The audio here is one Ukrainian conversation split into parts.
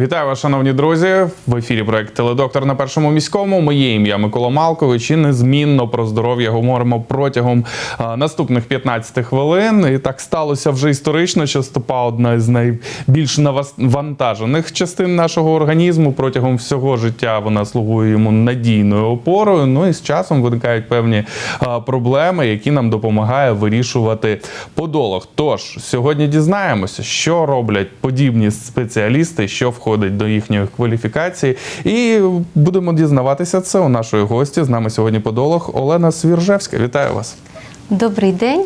Вітаю вас, шановні друзі. В ефірі проект Теледоктор на першому міському. Моє ім'я Микола Малкович. І незмінно про здоров'я говоримо протягом наступних 15 хвилин. І так сталося вже історично, що стопа одна з найбільш навантажених частин нашого організму. Протягом всього життя вона слугує йому надійною опорою. Ну і з часом виникають певні проблеми, які нам допомагає вирішувати подолог. Тож сьогодні дізнаємося, що роблять подібні спеціалісти, що входить до їхньої кваліфікації, і будемо дізнаватися це у нашої гості. З нами сьогодні подолог Олена Свіржевська. Вітаю вас. Добрий день.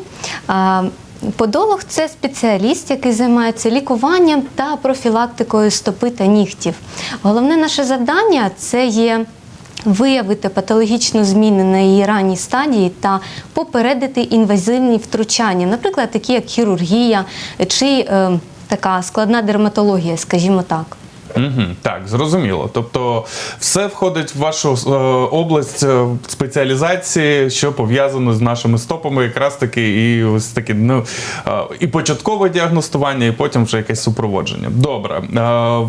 Подолог це спеціаліст, який займається лікуванням та профілактикою стопи та нігтів. Головне наше завдання це є виявити патологічну зміну на її ранній стадії та попередити інвазивні втручання, наприклад, такі як хірургія чи е, така складна дерматологія, скажімо так. Угу, так, зрозуміло. Тобто, все входить в вашу е, область е, спеціалізації, що пов'язано з нашими стопами, якраз таки, і ось таке, ну е, і початкове діагностування, і потім вже якесь супроводження. Добре, е,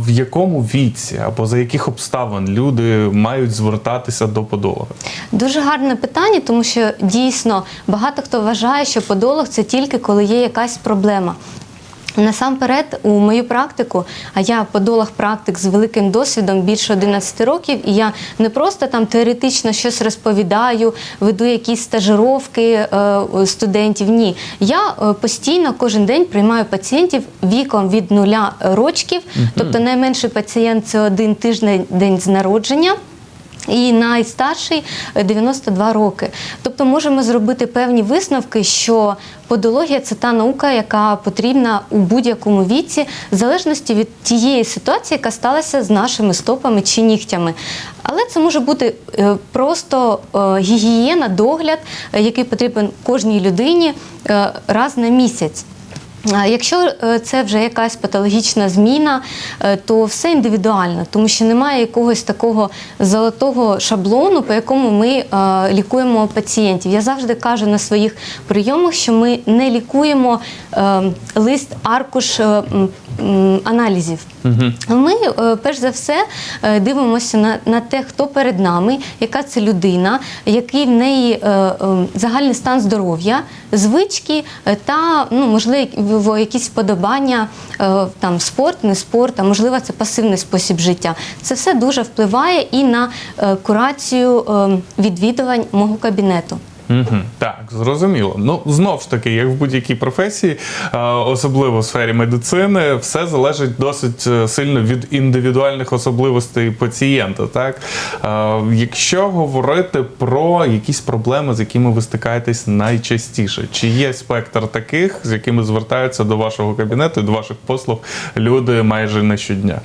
в якому віці або за яких обставин люди мають звертатися до подолога? Дуже гарне питання, тому що дійсно багато хто вважає, що подолог це тільки коли є якась проблема. Насамперед, у мою практику, а я подолог практик з великим досвідом більше 11 років, і я не просто там теоретично щось розповідаю, веду якісь стажировки е, студентів. Ні, я е, постійно кожен день приймаю пацієнтів віком від нуля рочків, тобто найменший пацієнт це один тиждень день з народження. І найстарший е, 92 роки. Тобто можемо зробити певні висновки, що подологія це та наука, яка потрібна у будь-якому віці, в залежності від тієї ситуації, яка сталася з нашими стопами чи нігтями. Але це може бути е, просто е, гігієна, догляд, е, який потрібен кожній людині е, раз на місяць. Якщо е, це вже якась патологічна зміна, е, то все індивідуально, тому що немає якогось такого золотого шаблону, по якому ми е, лікуємо пацієнтів. Я завжди кажу на своїх прийомах, що ми не лікуємо лист аркуш е, м. Ми е, перш за все е, дивимося на, на те, хто перед нами, яка це людина, який в неї е, загальний стан здоров'я, звички та ну, можливо якісь вподобання, там спорт, не спорт, а можливо це пасивний спосіб життя. Це все дуже впливає і на курацію відвідувань мого кабінету. Угу, так, зрозуміло. Ну знов ж таки, як в будь-якій професії, е, особливо в сфері медицини, все залежить досить е, сильно від індивідуальних особливостей пацієнта. Так, Е, якщо говорити про якісь проблеми, з якими ви стикаєтесь найчастіше, чи є спектр таких, з якими звертаються до вашого кабінету і до ваших послуг люди майже не щодня?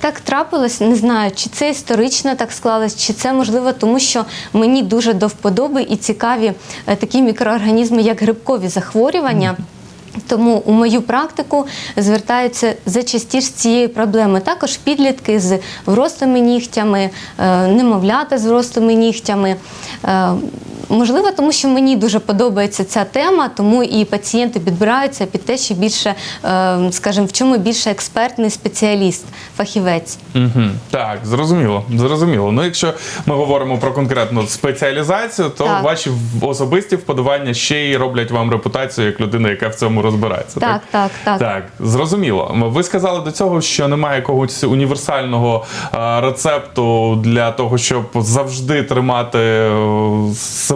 Так трапилось, не знаю, чи це історично так склалось, чи це можливо, тому що мені дуже до вподоби і цікаві е, такі мікроорганізми, як грибкові захворювання. Тому у мою практику звертаються зачастіше з цією проблемою. Також підлітки з врослими нігтями, е, немовлята з врослими нігтями. Е, Можливо, тому що мені дуже подобається ця тема, тому і пацієнти підбираються під те, що більше, е, скажімо, в чому більше експертний спеціаліст, фахівець. Угу. Так, зрозуміло. Зрозуміло. Ну, якщо ми говоримо про конкретну спеціалізацію, то Так. ваші особисті вподобання ще й роблять вам репутацію як людина, яка в цьому розбирається. Так, так, так. Так, зрозуміло. Ви сказали до цього, що немає якогось універсального рецепту для того, щоб завжди тримати е,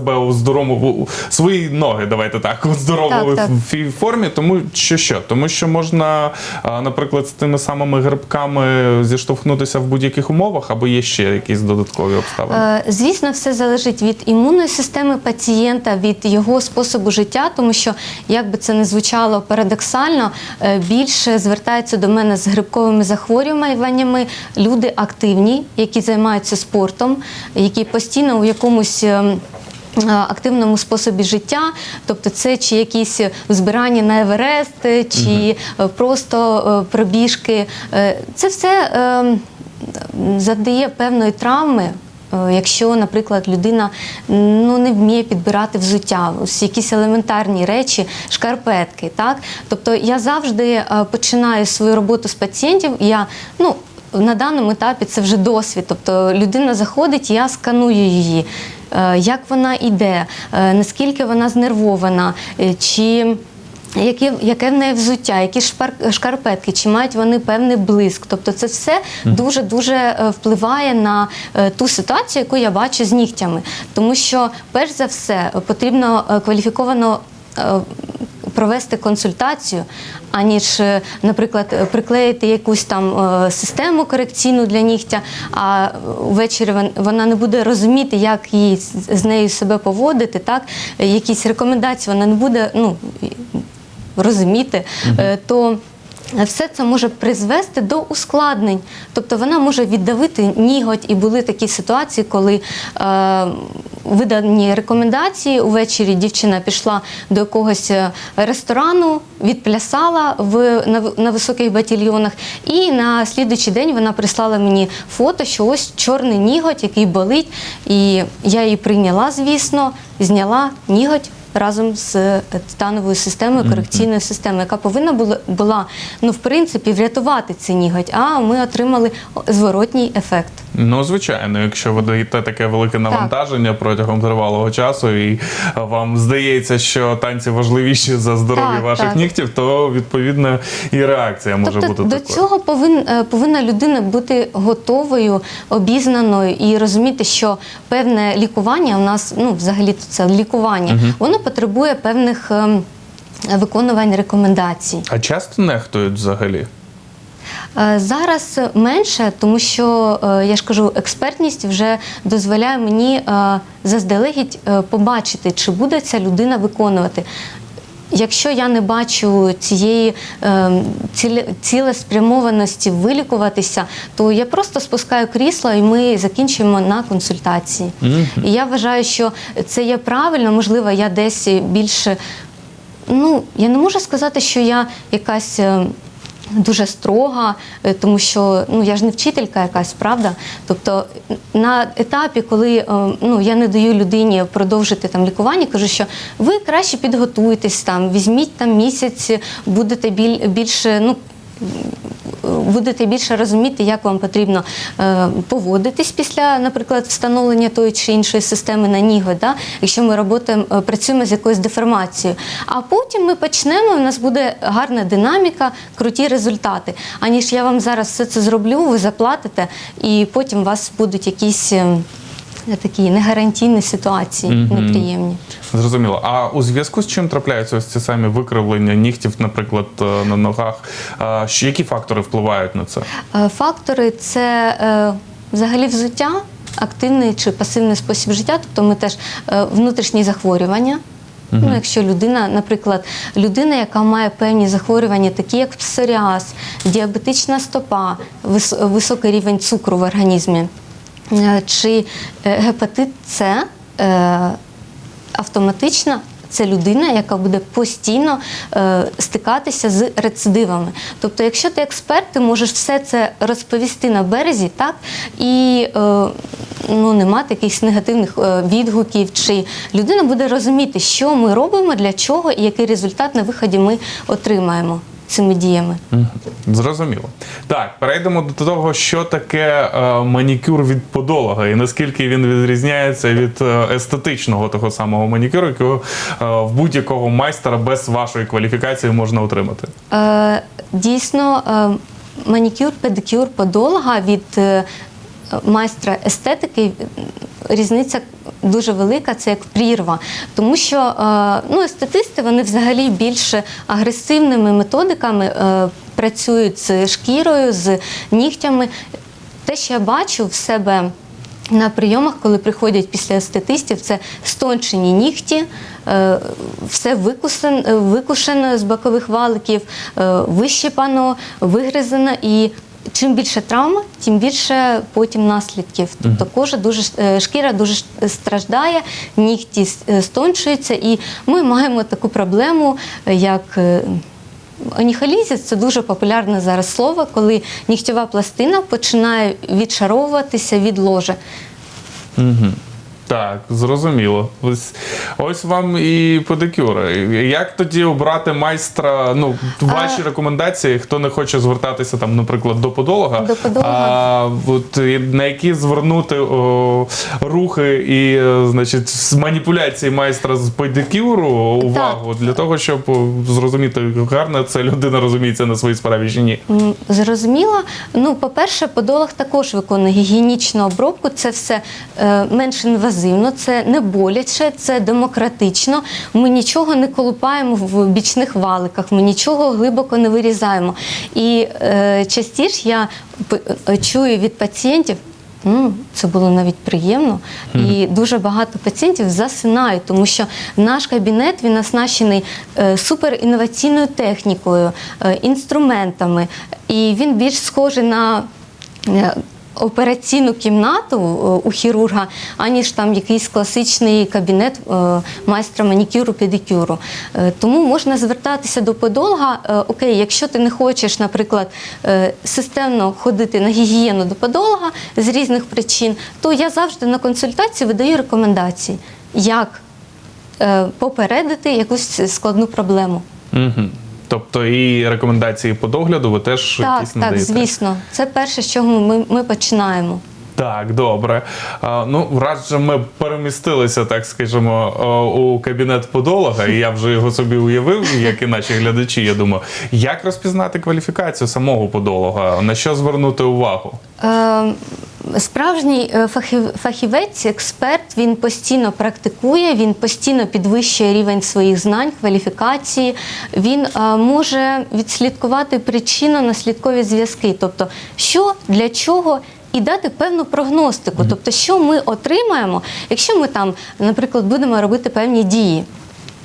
себе у здоровому свої ноги, давайте так, у здоровому Так, так. формі. Тому що що? Тому що можна, наприклад, з тими самими грибками зіштовхнутися в будь-яких умовах, або є ще якісь додаткові обставини. Е, Звісно, все залежить від імунної системи пацієнта, від його способу життя, тому що, як би це не звучало парадоксально, е, більше звертаються до мене з грибковими захворюваннями люди активні, які займаються спортом, які постійно у якомусь. Е, Активному способі життя, тобто це чи якісь збирання на Еверест, е, чи е, просто пробіжки. Це все завдає певної травми. Якщо, наприклад, людина ну не вміє підбирати взуття, ось якісь елементарні речі, шкарпетки, так тобто я завжди починаю свою роботу з пацієнтів. Я ну на даному етапі це вже досвід. Тобто людина заходить, я сканую її, е, як вона йде, е, наскільки вона знервована, е, чи. Яке, яке в неї взуття, які шпар- шкарпетки, чи мають вони певний блиск. Тобто це все дуже-дуже впливає на ту ситуацію, яку я бачу з нігтями. Тому що, перш за все, потрібно кваліфіковано провести консультацію, аніж, е, наприклад, е, приклеїти якусь там е, систему корекційну для нігтя, а ввечері вона не буде розуміти, як їй з- нею себе поводити, так? Якісь рекомендації вона не буде ну, розуміти, то все це може призвести до ускладнень. Тобто вона може віддавити ніготь, і були такі ситуації, коли е, видані рекомендації увечері дівчина пішла до якогось е, ресторану, відплясала в, на, на високих батальйонах, і на слідуючий день вона прислала мені фото, що ось чорний ніготь, який болить. І я її прийняла, звісно, зняла ніготь разом з е, титановою системою, корекційною системою, яка повинна була, була ну, в принципі, врятувати цей ніготь, а ми отримали зворотній ефект. Ну, звичайно, якщо ви даєте таке велике навантаження протягом тривалого часу, і вам здається, що танці важливіші за здоров'я Так, ваших так. нігтів, то відповідно і реакція може тобто бути до такою. цього повин, е, повинна людина бути готовою, обізнаною і розуміти, що певне лікування у нас, ну взагалі це лікування, воно потребує певних ем, виконувань рекомендацій. А часто нехтують взагалі? Е, Зараз менше, тому що е, я ж кажу, експертність вже дозволяє мені е, заздалегідь побачити, чи буде ця людина виконувати. Якщо я не бачу цієї цілеспрямованості вилікуватися, то я просто спускаю крісло і ми закінчуємо на консультації. І я вважаю, що це є правильно, можливо, я десь більше Ну, я не можу сказати, що я якась. Дуже строга, е, тому що ну я ж не вчителька якась, правда. Тобто на етапі, коли е, ну я не даю людині продовжити там лікування, кажу, що ви краще підготуйтесь там, візьміть там місяць, будете біль, більше ну. Будете більше розуміти, як вам потрібно е, поводитись після, наприклад, встановлення тої чи іншої системи на ніги, да? якщо ми роботаємо, е, працюємо з якоюсь деформацією. А потім ми почнемо, в нас буде гарна динаміка, круті результати. Аніж я вам зараз все це зроблю, ви заплатите, і потім у вас будуть якісь е, такі негарантійні ситуації, неприємні. Зрозуміло. А у зв'язку з чим трапляються ось ці самі викривлення нігтів, наприклад, е, на ногах? Які фактори впливають на це? Е, Фактори це е, взагалі взуття, активний чи пасивний спосіб життя, тобто ми теж внутрішні захворювання. Ну, якщо людина, наприклад, людина, яка має певні захворювання, такі як псоріаз, діабетична стопа, вис- високий рівень цукру в організмі, чи е, гепатит С, е, автоматично це людина, яка буде постійно е, стикатися з рецидивами. Тобто, якщо ти експерт, ти можеш все це розповісти на березі, так і е, ну, не мати якихось негативних е, відгуків, чи людина буде розуміти, що ми робимо, для чого і який результат на виході ми отримаємо цими діями. Зрозуміло. Так, перейдемо до того, що таке е, манікюр від подолога і наскільки він відрізняється від е, естетичного того самого манікюру, якого е, в будь-якого майстра без вашої кваліфікації можна отримати. Е, дійсно, е, манікюр, педикюр, подолога від е, майстра естетики різниця дуже велика, це як прірва. Тому що е, ну, естетисти вони взагалі більш агресивними методиками е, працюють з шкірою, з нігтями. Те, що я бачу в себе. На прийомах, коли приходять після естетистів, це стончені нігті, е, все викусен, е, викушено з бокових валиків, вищипано, вигризано. І чим більше травм, тим більше потім наслідків. Тобто кожа дуже е, шкіра дуже страждає, нігті е, стончуються, і ми маємо таку проблему, е, як е, це дуже популярне зараз слово, коли нігтєва пластина починає відшаровуватися від ложа. Угу. Так, зрозуміло. Ось, ось вам і педикюри. Як тоді обрати майстра? Ну, ваші рекомендації, хто не хоче звертатися там, наприклад, до подолога, До подолога. а от на які звернути о, рухи і, е, значить, з маніпуляції майстра з педикюру увагу для того, щоб зрозуміти, гарно це людина розуміється на своїй справі чи ні. Зрозуміло. Ну, по-перше, подолог також виконує гігієнічну обробку. Це все е, менш інвазивно, це не боляче, це демократично. Ми нічого не колупаємо в бічних валиках, ми нічого глибоко не вирізаємо. І е, частіше я е, чую від пацієнтів. Це було навіть приємно, і дуже багато пацієнтів засинають, тому що наш кабінет він оснащений е, суперінноваційною технікою, е, інструментами, і він більш схожий на операційну кімнату е, у хірурга, аніж там якийсь класичний кабінет е, майстра манікюру, педикюру. Е, Тому можна звертатися до подолога. Окей, якщо ти не хочеш, наприклад, системно ходити на гігієну до подолога з різних причин, то я завжди на консультації видаю рекомендації, як попередити якусь складну проблему. Угу. Тобто і рекомендації по догляду ви теж Так, якісь так, звісно. Це перше, з чого ми, ми починаємо. Так, добре. Ну, раз же ми перемістилися, так скажімо, у кабінет подолога, і я вже його собі уявив, як і наші глядачі. Я думаю, як розпізнати кваліфікацію самого подолога, на що звернути увагу? Е, Справжній е, фахів- фахівець, експерт, він постійно практикує, він постійно підвищує рівень своїх знань, кваліфікації. Він е, може відслідкувати причинно-наслідкові зв'язки, тобто що для чого. І дати певну прогностику, тобто, що ми отримаємо, якщо ми там, наприклад, будемо робити певні дії.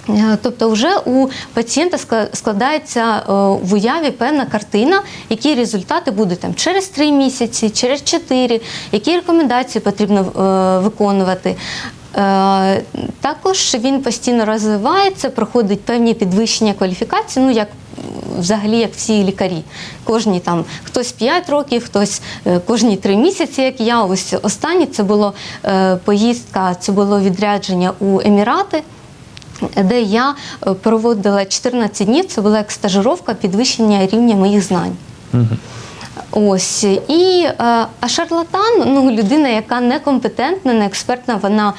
Е, Тобто, вже у пацієнта складається е, в уяві певна картина, які результати будуть там через 3 місяці, через 4, які рекомендації потрібно е, виконувати. Також він постійно розвивається, проходить певні підвищення кваліфікації, ну як взагалі як всі лікарі. Кожні там хтось 5 років, хтось кожні 3 місяці, як я. Ось останнє це було поїздка, це було відрядження у Емірати де я е, проводила 14 днів. Це була як стажировка підвищення рівня моїх знань. Ось і е, а шарлатан, ну людина, яка некомпетентна, не експертна, вона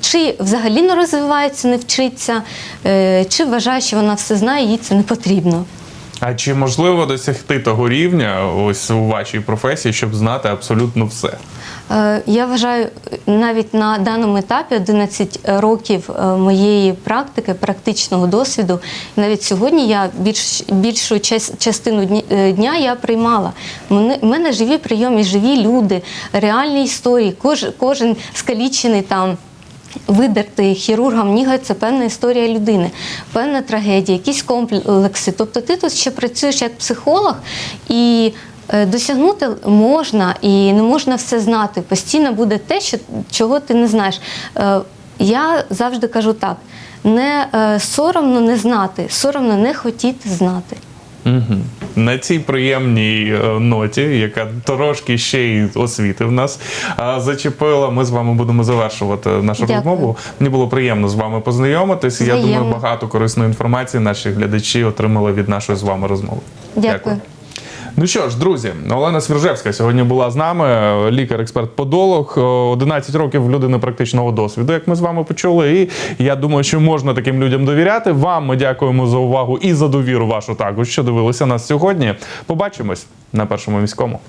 чи взагалі не розвивається, не вчиться, е, чи вважає, що вона все знає, їй це не потрібно. А чи можливо досягти того рівня ось у вашій професії, щоб знати абсолютно все? Е, Я вважаю, навіть на даному етапі 11 років е, моєї практики, практичного досвіду. Навіть сьогодні я більш, більшу час- частину е, дня я приймала. Мене, мене живі прийоми, живі люди, реальні історії. Кож, кожен скалічений там. Видертий хірургом ніга це певна історія людини, певна трагедія, якісь комплекси. Тобто ти тут ще працюєш як психолог і е, досягнути можна, і не можна все знати. Постійно буде те, що, чого ти не знаєш. Е, Я завжди кажу так: не е, соромно не знати, соромно не хотіти знати. Угу. На цій приємній е, ноті, яка трошки ще й освіти в нас зачепила. Ми з вами будемо завершувати нашу Дякую. розмову. Мені було приємно з вами познайомитись. і Я думаю, багато корисної інформації наші глядачі отримали від нашої з вами розмови. Дякую. Ну що ж, друзі, Олена Свіржевська сьогодні була з нами, лікар-експерт-подолог, 11 років людини практичного досвіду, як ми з вами почули. І я думаю, що можна таким людям довіряти. Вам ми дякуємо за увагу і за довіру вашу також, що дивилися нас сьогодні. Побачимось на першому міському.